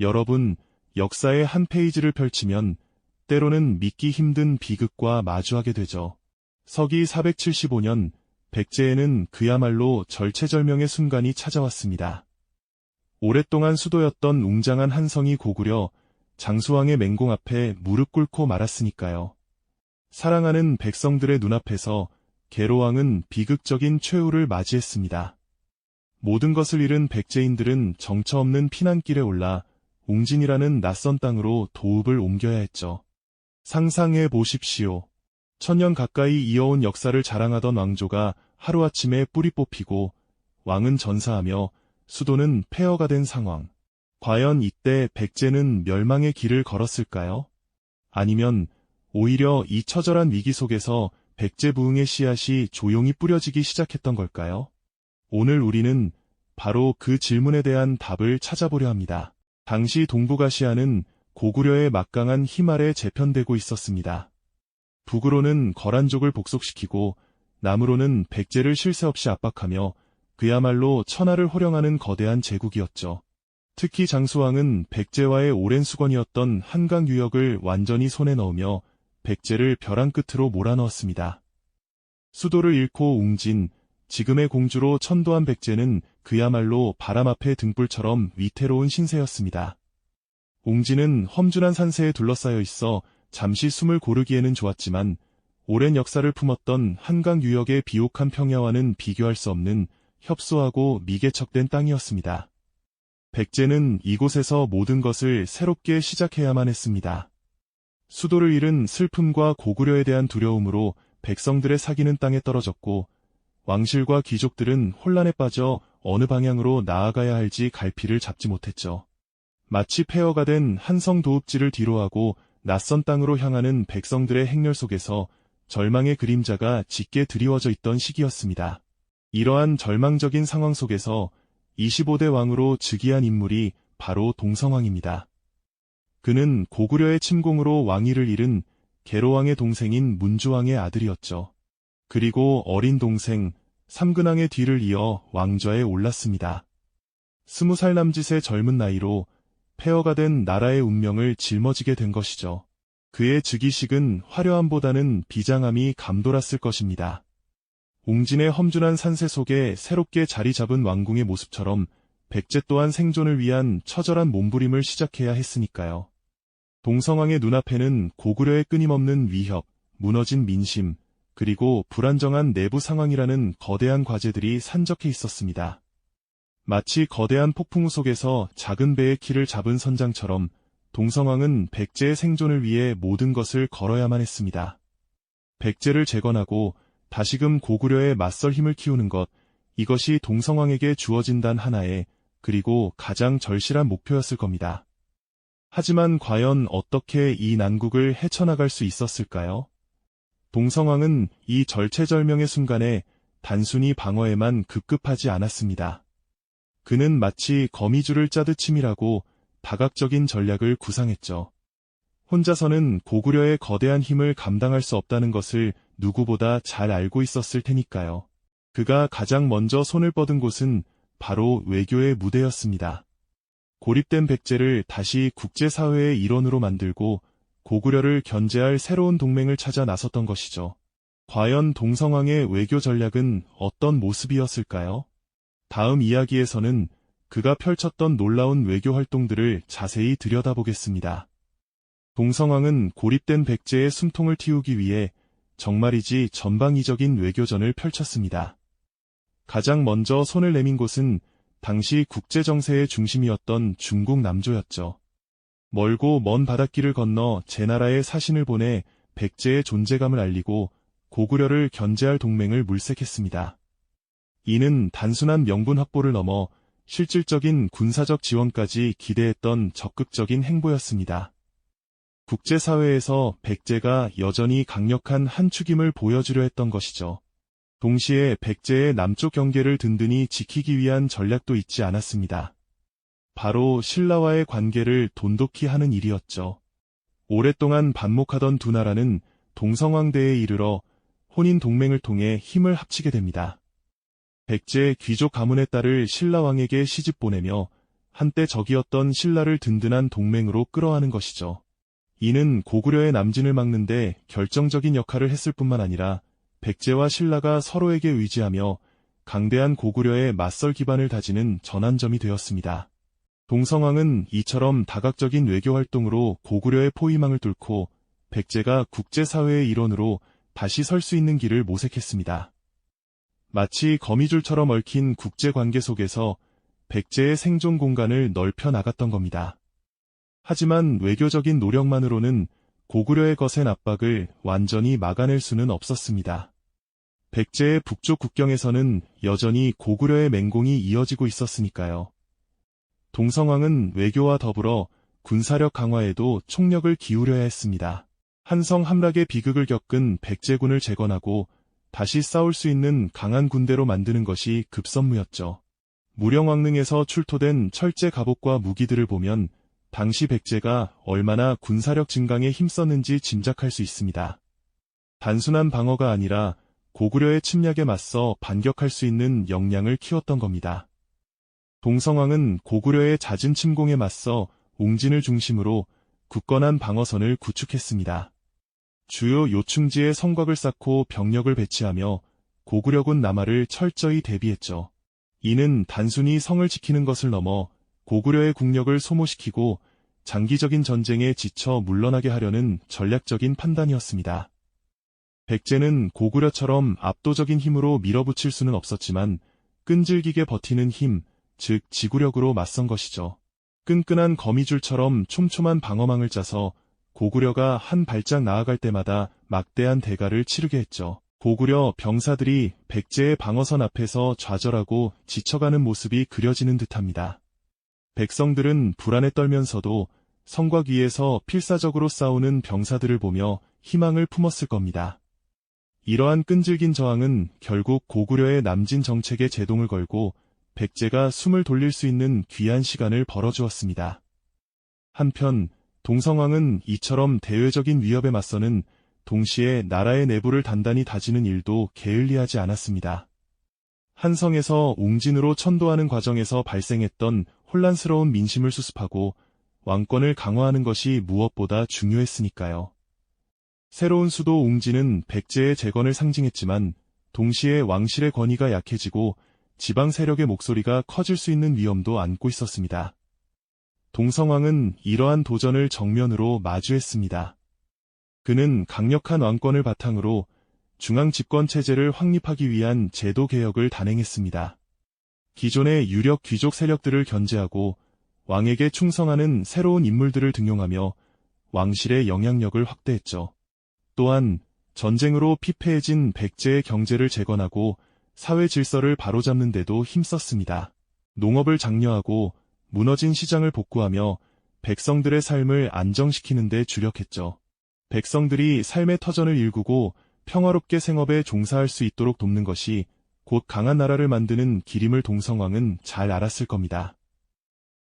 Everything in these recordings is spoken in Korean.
여러분, 역사의 한 페이지를 펼치면 때로는 믿기 힘든 비극과 마주하게 되죠. 서기 475년 백제에는 그야말로 절체절명의 순간이 찾아왔습니다. 오랫동안 수도였던 웅장한 한성이 고구려 장수왕의 맹공 앞에 무릎 꿇고 말았으니까요. 사랑하는 백성들의 눈앞에서 계로왕은 비극적인 최후를 맞이했습니다. 모든 것을 잃은 백제인들은 정처 없는 피난길에 올라 웅진이라는 낯선 땅으로 도읍을 옮겨야 했죠. 상상해 보십시오. 천년 가까이 이어온 역사를 자랑하던 왕조가 하루아침에 뿌리 뽑히고 왕은 전사하며 수도는 폐허가 된 상황. 과연 이때 백제는 멸망의 길을 걸었을까요? 아니면 오히려 이 처절한 위기 속에서 백제 부흥의 씨앗이 조용히 뿌려지기 시작했던 걸까요? 오늘 우리는 바로 그 질문에 대한 답을 찾아보려 합니다. 당시 동북아시아는 고구려의 막강한 힘 아래 재편되고 있었습니다. 북으로는 거란족을 복속시키고 남으로는 백제를 쉴새 없이 압박하며 그야말로 천하를 호령하는 거대한 제국이었죠. 특히 장수왕은 백제와의 오랜 수건이었던 한강 유역을 완전히 손에 넣으며 백제를 벼랑 끝으로 몰아넣었습니다. 수도를 잃고 웅진, 지금의 공주로 천도한 백제는 그야말로 바람 앞의 등불처럼 위태로운 신세였습니다. 웅진은 험준한 산세에 둘러싸여 있어 잠시 숨을 고르기에는 좋았지만 오랜 역사를 품었던 한강 유역의 비옥한 평야와는 비교할 수 없는 협소하고 미개척된 땅이었습니다. 백제는 이곳에서 모든 것을 새롭게 시작해야만 했습니다. 수도를 잃은 슬픔과 고구려에 대한 두려움으로 백성들의 사기는 땅에 떨어졌고 왕실과 귀족들은 혼란에 빠져 어느 방향으로 나아가야 할지 갈피를 잡지 못했죠. 마치 폐허가 된 한성 도읍지를 뒤로하고 낯선 땅으로 향하는 백성들의 행렬 속에서 절망의 그림자가 짙게 드리워져 있던 시기였습니다. 이러한 절망적인 상황 속에서 25대 왕으로 즉위한 인물이 바로 동성왕입니다. 그는 고구려의 침공으로 왕위를 잃은 계로왕의 동생인 문주왕의 아들이었죠. 그리고 어린 동생 삼근왕의 뒤를 이어 왕좌에 올랐습니다. 스무 살 남짓의 젊은 나이로 폐허가 된 나라의 운명을 짊어지게 된 것이죠. 그의 즉위식은 화려함보다는 비장함이 감돌았을 것입니다. 웅진의 험준한 산세 속에 새롭게 자리 잡은 왕궁의 모습처럼 백제 또한 생존을 위한 처절한 몸부림을 시작해야 했으니까요. 동성왕의 눈앞에는 고구려의 끊임없는 위협, 무너진 민심, 그리고 불안정한 내부 상황이라는 거대한 과제들이 산적해 있었습니다. 마치 거대한 폭풍우 속에서 작은 배의 키를 잡은 선장처럼 동성왕은 백제의 생존을 위해 모든 것을 걸어야만 했습니다. 백제를 재건하고 다시금 고구려에 맞설 힘을 키우는 것, 이것이 동성왕에게 주어진 단 하나의 그리고 가장 절실한 목표였을 겁니다. 하지만 과연 어떻게 이 난국을 헤쳐나갈 수 있었을까요? 동성왕은 이 절체절명의 순간에 단순히 방어에만 급급하지 않았습니다. 그는 마치 거미줄을 짜듯 치밀하고 다각적인 전략을 구상했죠. 혼자서는 고구려의 거대한 힘을 감당할 수 없다는 것을 누구보다 잘 알고 있었을 테니까요. 그가 가장 먼저 손을 뻗은 곳은 바로 외교의 무대였습니다. 고립된 백제를 다시 국제사회의 일원으로 만들고 고구려를 견제할 새로운 동맹을 찾아 나섰던 것이죠. 과연 동성왕의 외교 전략은 어떤 모습이었을까요? 다음 이야기에서는 그가 펼쳤던 놀라운 외교 활동들을 자세히 들여다보겠습니다. 동성왕은 고립된 백제의 숨통을 틔우기 위해 정말이지 전방위적인 외교전을 펼쳤습니다. 가장 먼저 손을 내민 곳은 당시 국제정세의 중심이었던 중국 남조였죠. 멀고 먼 바닷길을 건너 제 나라에 사신을 보내 백제의 존재감을 알리고 고구려를 견제할 동맹을 물색했습니다. 이는 단순한 명분 확보를 넘어 실질적인 군사적 지원까지 기대했던 적극적인 행보였습니다. 국제사회에서 백제가 여전히 강력한 한 축임을 보여주려 했던 것이죠. 동시에 백제의 남쪽 경계를 든든히 지키기 위한 전략도 잊지 않았습니다. 바로 신라와의 관계를 돈독히 하는 일이었죠. 오랫동안 반목하던 두 나라는 동성왕대에 이르러 혼인 동맹을 통해 힘을 합치게 됩니다. 백제 귀족 가문의 딸을 신라왕에게 시집 보내며 한때 적이었던 신라를 든든한 동맹으로 끌어안은 것이죠. 이는 고구려의 남진을 막는데 결정적인 역할을 했을 뿐만 아니라 백제와 신라가 서로에게 의지하며 강대한 고구려의 맞설 기반을 다지는 전환점이 되었습니다. 동성왕은 이처럼 다각적인 외교 활동으로 고구려의 포위망을 뚫고 백제가 국제사회의 일원으로 다시 설 수 있는 길을 모색했습니다. 마치 거미줄처럼 얽힌 국제관계 속에서 백제의 생존 공간을 넓혀 나갔던 겁니다. 하지만 외교적인 노력만으로는 고구려의 거센 압박을 완전히 막아낼 수는 없었습니다. 백제의 북쪽 국경에서는 여전히 고구려의 맹공이 이어지고 있었으니까요. 동성왕은 외교와 더불어 군사력 강화에도 총력을 기울여야 했습니다. 한성 함락의 비극을 겪은 백제군을 재건하고 다시 싸울 수 있는 강한 군대로 만드는 것이 급선무였죠. 무령왕릉에서 출토된 철제 갑옷과 무기들을 보면 당시 백제가 얼마나 군사력 증강에 힘썼는지 짐작할 수 있습니다. 단순한 방어가 아니라 고구려의 침략에 맞서 반격할 수 있는 역량을 키웠던 겁니다. 동성왕은 고구려의 잦은 침공에 맞서 웅진을 중심으로 굳건한 방어선을 구축했습니다. 주요 요충지에 성곽을 쌓고 병력을 배치하며 고구려군 남하를 철저히 대비했죠. 이는 단순히 성을 지키는 것을 넘어 고구려의 국력을 소모시키고 장기적인 전쟁에 지쳐 물러나게 하려는 전략적인 판단이었습니다. 백제는 고구려처럼 압도적인 힘으로 밀어붙일 수는 없었지만 끈질기게 버티는 힘, 즉 지구력으로 맞선 것이죠. 끈끈한 거미줄처럼 촘촘한 방어망을 짜서 고구려가 한 발짝 나아갈 때마다 막대한 대가를 치르게 했죠. 고구려 병사들이 백제의 방어선 앞에서 좌절하고 지쳐가는 모습이 그려지는 듯합니다. 백성들은 불안에 떨면서도 성곽 위에서 필사적으로 싸우는 병사들을 보며 희망을 품었을 겁니다. 이러한 끈질긴 저항은 결국 고구려의 남진 정책에 제동을 걸고 백제가 숨을 돌릴 수 있는 귀한 시간을 벌어주었습니다. 한편 동성왕은 이처럼 대외적인 위협에 맞서는 동시에 나라의 내부를 단단히 다지는 일도 게을리하지 않았습니다. 한성에서 웅진으로 천도하는 과정에서 발생했던 혼란스러운 민심을 수습하고 왕권을 강화하는 것이 무엇보다 중요했으니까요. 새로운 수도 웅진은 백제의 재건을 상징했지만 동시에 왕실의 권위가 약해지고 지방 세력의 목소리가 커질 수 있는 위험도 안고 있었습니다. 동성왕은 이러한 도전을 정면으로 마주했습니다. 그는 강력한 왕권을 바탕으로 중앙 집권 체제를 확립하기 위한 제도 개혁을 단행했습니다. 기존의 유력 귀족 세력들을 견제하고 왕에게 충성하는 새로운 인물들을 등용하며 왕실의 영향력을 확대했죠. 또한 전쟁으로 피폐해진 백제의 경제를 재건하고 사회 질서를 바로잡는 데도 힘썼습니다. 농업을 장려하고 무너진 시장을 복구하며 백성들의 삶을 안정시키는 데 주력했죠. 백성들이 삶의 터전을 일구고 평화롭게 생업에 종사할 수 있도록 돕는 것이 곧 강한 나라를 만드는 기림을 동성왕은 잘 알았을 겁니다.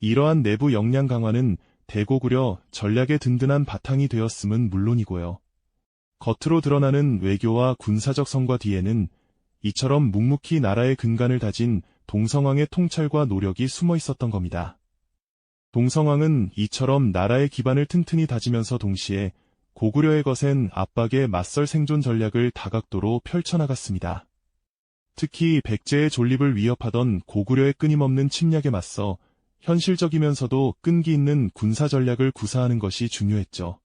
이러한 내부 역량 강화는 대고구려 전략의 든든한 바탕이 되었음은 물론이고요. 겉으로 드러나는 외교와 군사적 성과 뒤에는 이처럼 묵묵히 나라의 근간을 다진 동성왕의 통찰과 노력이 숨어 있었던 겁니다. 동성왕은 이처럼 나라의 기반을 튼튼히 다지면서 동시에 고구려의 거센 압박에 맞설 생존 전략을 다각도로 펼쳐나갔습니다. 특히 백제의 존립을 위협하던 고구려의 끊임없는 침략에 맞서 현실적이면서도 끈기 있는 군사 전략을 구사하는 것이 중요했죠.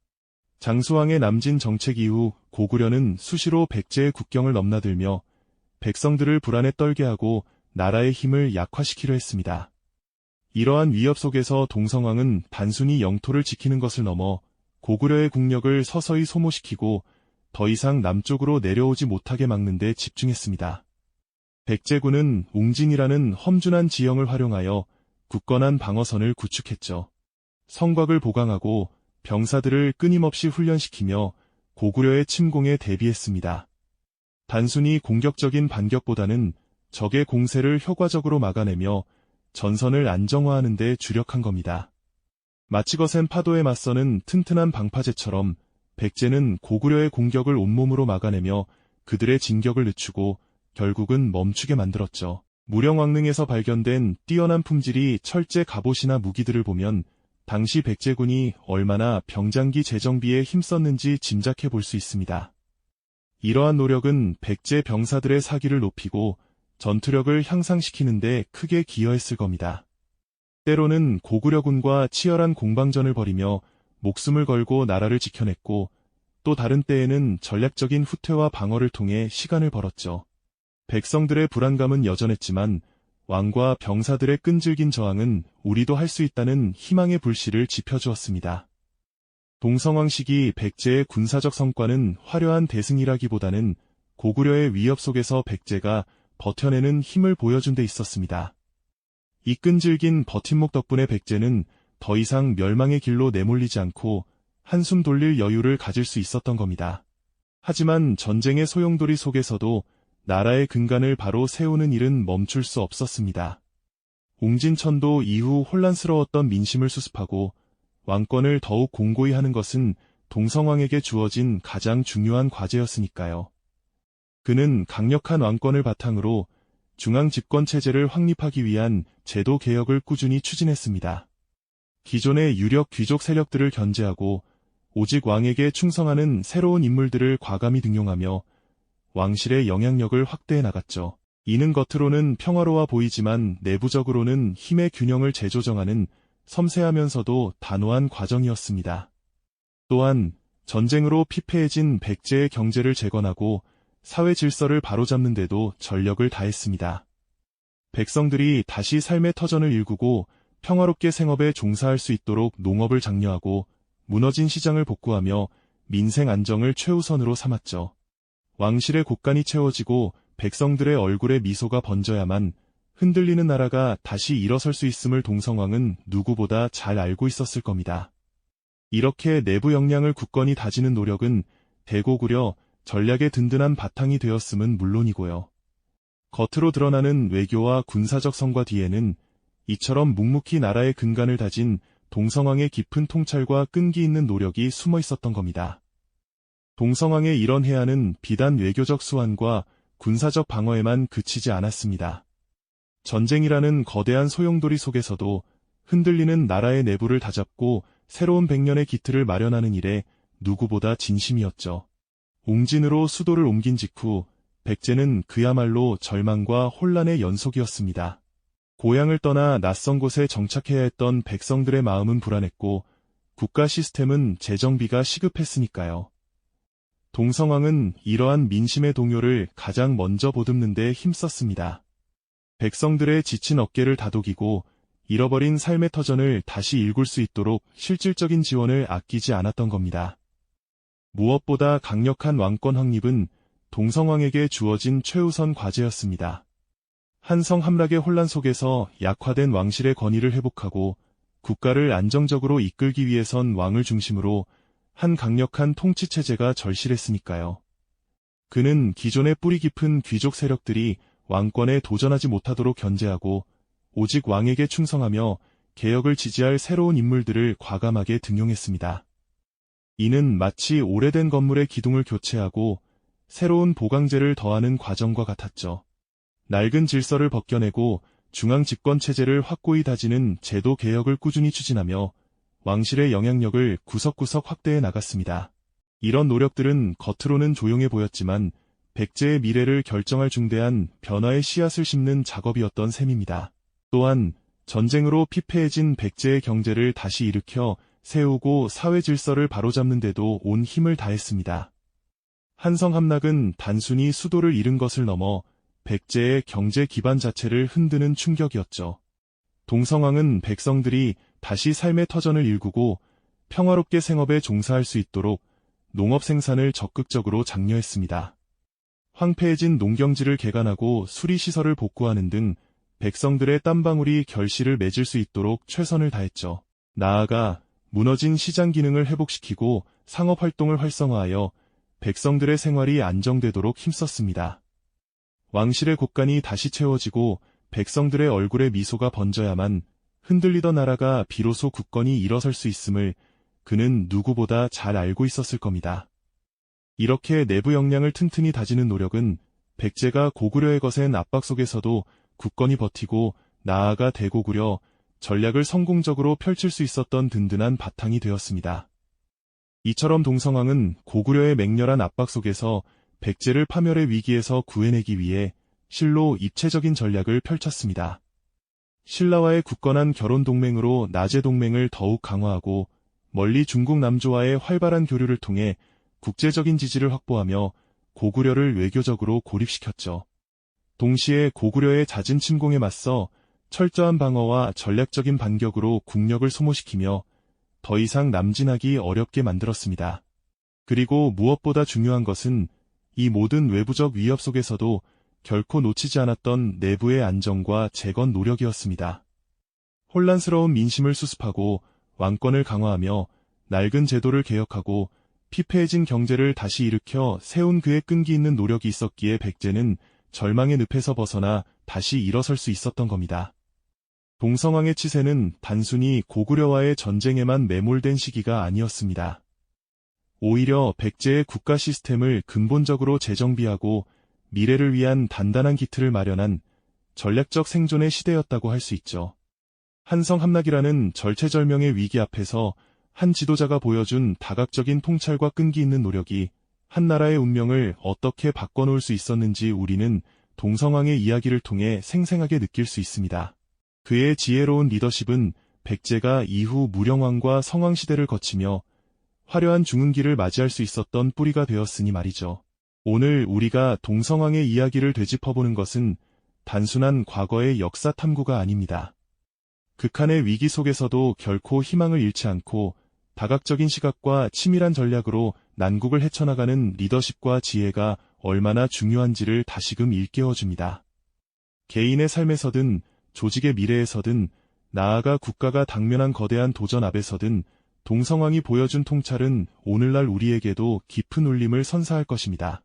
장수왕의 남진 정책 이후 고구려는 수시로 백제의 국경을 넘나들며 백성들을 불안에 떨게 하고 나라의 힘을 약화시키려 했습니다. 이러한 위협 속에서 동성왕은 단순히 영토를 지키는 것을 넘어 고구려의 국력을 서서히 소모시키고 더 이상 남쪽으로 내려오지 못하게 막는 데 집중했습니다. 백제군은 웅진이라는 험준한 지형을 활용하여 굳건한 방어선을 구축했죠. 성곽을 보강하고 병사들을 끊임없이 훈련시키며 고구려의 침공에 대비했습니다. 단순히 공격적인 반격보다는 적의 공세를 효과적으로 막아내며 전선을 안정화하는 데 주력한 겁니다. 마치 거센 파도에 맞서는 튼튼한 방파제처럼 백제는 고구려의 공격을 온몸으로 막아내며 그들의 진격을 늦추고 결국은 멈추게 만들었죠. 무령왕릉에서 발견된 뛰어난 품질이 철제 갑옷이나 무기들을 보면 당시 백제군이 얼마나 병장기 재정비에 힘썼는지 짐작해 볼 수 있습니다. 이러한 노력은 백제 병사들의 사기를 높이고 전투력을 향상시키는 데 크게 기여했을 겁니다. 때로는 고구려군과 치열한 공방전을 벌이며 목숨을 걸고 나라를 지켜냈고 또 다른 때에는 전략적인 후퇴와 방어를 통해 시간을 벌었죠. 백성들의 불안감은 여전했지만 왕과 병사들의 끈질긴 저항은 우리도 할 수 있다는 희망의 불씨를 지펴주었습니다. 동성왕 시기 백제의 군사적 성과는 화려한 대승이라기보다는 고구려의 위협 속에서 백제가 버텨내는 힘을 보여준 데 있었습니다. 이 끈질긴 버팀목 덕분에 백제는 더 이상 멸망의 길로 내몰리지 않고 한숨 돌릴 여유를 가질 수 있었던 겁니다. 하지만 전쟁의 소용돌이 속에서도 나라의 근간을 바로 세우는 일은 멈출 수 없었습니다. 옹진천도 이후 혼란스러웠던 민심을 수습하고 왕권을 더욱 공고히 하는 것은 동성왕에게 주어진 가장 중요한 과제였으니까요. 그는 강력한 왕권을 바탕으로 중앙 집권 체제를 확립하기 위한 제도 개혁을 꾸준히 추진했습니다. 기존의 유력 귀족 세력들을 견제하고 오직 왕에게 충성하는 새로운 인물들을 과감히 등용하며 왕실의 영향력을 확대해 나갔죠. 이는 겉으로는 평화로워 보이지만 내부적으로는 힘의 균형을 재조정하는 섬세하면서도 단호한 과정이었습니다. 또한 전쟁으로 피폐해진 백제의 경제를 재건하고 사회 질서를 바로잡는 데도 전력을 다했습니다. 백성들이 다시 삶의 터전을 일구고 평화롭게 생업에 종사할 수 있도록 농업을 장려하고 무너진 시장을 복구하며 민생 안정을 최우선으로 삼았죠. 왕실의 곳간이 채워지고 백성들의 얼굴에 미소가 번져야만 흔들리는 나라가 다시 일어설 수 있음을 동성왕은 누구보다 잘 알고 있었을 겁니다. 이렇게 내부 역량을 굳건히 다지는 노력은 대고구려 전략의 든든한 바탕이 되었음은 물론이고요. 겉으로 드러나는 외교와 군사적 성과 뒤에는 이처럼 묵묵히 나라의 근간을 다진 동성왕의 깊은 통찰과 끈기 있는 노력이 숨어 있었던 겁니다. 동성왕의 이런 해안은 비단 외교적 수완과 군사적 방어에만 그치지 않았습니다. 전쟁이라는 거대한 소용돌이 속에서도 흔들리는 나라의 내부를 다잡고 새로운 백년의 기틀을 마련하는 일에 누구보다 진심이었죠. 옹진으로 수도를 옮긴 직후 백제는 그야말로 절망과 혼란의 연속이었습니다. 고향을 떠나 낯선 곳에 정착해야 했던 백성들의 마음은 불안했고 국가 시스템은 재정비가 시급했으니까요. 동성왕은 이러한 민심의 동요를 가장 먼저 보듬는 데 힘썼습니다. 백성들의 지친 어깨를 다독이고 잃어버린 삶의 터전을 다시 일굴 수 있도록 실질적인 지원을 아끼지 않았던 겁니다. 무엇보다 강력한 왕권 확립은 동성왕에게 주어진 최우선 과제였습니다. 한성 함락의 혼란 속에서 약화된 왕실의 권위를 회복하고 국가를 안정적으로 이끌기 위해선 왕을 중심으로 한 강력한 통치 체제가 절실했으니까요. 그는 기존의 뿌리 깊은 귀족 세력들이 왕권에 도전하지 못하도록 견제하고 오직 왕에게 충성하며 개혁을 지지할 새로운 인물들을 과감하게 등용했습니다. 이는 마치 오래된 건물의 기둥을 교체하고 새로운 보강제를 더하는 과정과 같았죠. 낡은 질서를 벗겨내고 중앙 집권 체제를 확고히 다지는 제도 개혁을 꾸준히 추진하며 왕실의 영향력을 구석구석 확대해 나갔습니다. 이런 노력들은 겉으로는 조용해 보였지만 백제의 미래를 결정할 중대한 변화의 씨앗을 심는 작업이었던 셈입니다. 또한 전쟁으로 피폐해진 백제의 경제를 다시 일으켜 세우고 사회 질서를 바로잡는 데도 온 힘을 다했습니다. 한성 함락은 단순히 수도를 잃은 것을 넘어 백제의 경제 기반 자체를 흔드는 충격이었죠. 동성왕은 백성들이 다시 삶의 터전을 일구고 평화롭게 생업에 종사할 수 있도록 농업 생산을 적극적으로 장려했습니다. 황폐해진 농경지를 개간하고 수리시설을 복구하는 등 백성들의 땀방울이 결실을 맺을 수 있도록 최선을 다했죠. 나아가 무너진 시장 기능을 회복시키고 상업 활동을 활성화하여 백성들의 생활이 안정되도록 힘썼습니다. 왕실의 곳간이 다시 채워지고 백성들의 얼굴에 미소가 번져야만 흔들리던 나라가 비로소 굳건히 일어설 수 있음을 그는 누구보다 잘 알고 있었을 겁니다. 이렇게 내부 역량을 튼튼히 다지는 노력은 백제가 고구려의 거센 압박 속에서도 굳건히 버티고 나아가 대고구려 전략을 성공적으로 펼칠 수 있었던 든든한 바탕이 되었습니다. 이처럼 동성왕은 고구려의 맹렬한 압박 속에서 백제를 파멸의 위기에서 구해내기 위해 실로 입체적인 전략을 펼쳤습니다. 신라와의 굳건한 결혼 동맹으로 나제 동맹을 더욱 강화하고 멀리 중국 남조와의 활발한 교류를 통해 국제적인 지지를 확보하며 고구려를 외교적으로 고립시켰죠. 동시에 고구려의 잦은 침공에 맞서 철저한 방어와 전략적인 반격으로 국력을 소모시키며 더 이상 남진하기 어렵게 만들었습니다. 그리고 무엇보다 중요한 것은 이 모든 외부적 위협 속에서도 결코 놓치지 않았던 내부의 안정과 재건 노력이었습니다. 혼란스러운 민심을 수습하고 왕권을 강화하며 낡은 제도를 개혁하고 피폐해진 경제를 다시 일으켜 세운 그의 끈기 있는 노력이 있었기에 백제는 절망의 늪에서 벗어나 다시 일어설 수 있었던 겁니다. 동성왕의 치세는 단순히 고구려와의 전쟁에만 매몰된 시기가 아니었습니다. 오히려 백제의 국가 시스템을 근본적으로 재정비하고 미래를 위한 단단한 기틀을 마련한 전략적 생존의 시대였다고 할 수 있죠. 한성함락이라는 절체절명의 위기 앞에서 한 지도자가 보여준 다각적인 통찰과 끈기 있는 노력이 한 나라의 운명을 어떻게 바꿔놓을 수 있었는지 우리는 동성왕의 이야기를 통해 생생하게 느낄 수 있습니다. 그의 지혜로운 리더십은 백제가 이후 무령왕과 성왕시대를 거치며 화려한 중흥기를 맞이할 수 있었던 뿌리가 되었으니 말이죠. 오늘 우리가 동성왕의 이야기를 되짚어보는 것은 단순한 과거의 역사 탐구가 아닙니다. 극한의 위기 속에서도 결코 희망을 잃지 않고 다각적인 시각과 치밀한 전략으로 난국을 헤쳐나가는 리더십과 지혜가 얼마나 중요한지를 다시금 일깨워줍니다. 개인의 삶에서든 조직의 미래에서든 나아가 국가가 당면한 거대한 도전 앞에서든 동성왕이 보여준 통찰은 오늘날 우리에게도 깊은 울림을 선사할 것입니다.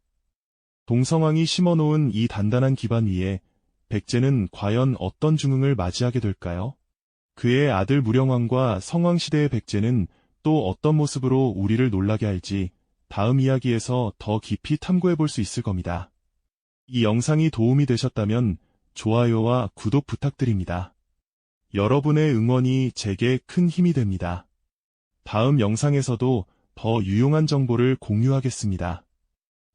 동성왕이 심어놓은 이 단단한 기반 위에 백제는 과연 어떤 중흥을 맞이하게 될까요? 그의 아들 무령왕과 성왕시대의 백제는 또 어떤 모습으로 우리를 놀라게 할지 다음 이야기에서 더 깊이 탐구해 볼 수 있을 겁니다. 이 영상이 도움이 되셨다면 좋아요와 구독 부탁드립니다. 여러분의 응원이 제게 큰 힘이 됩니다. 다음 영상에서도 더 유용한 정보를 공유하겠습니다.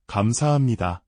감사합니다.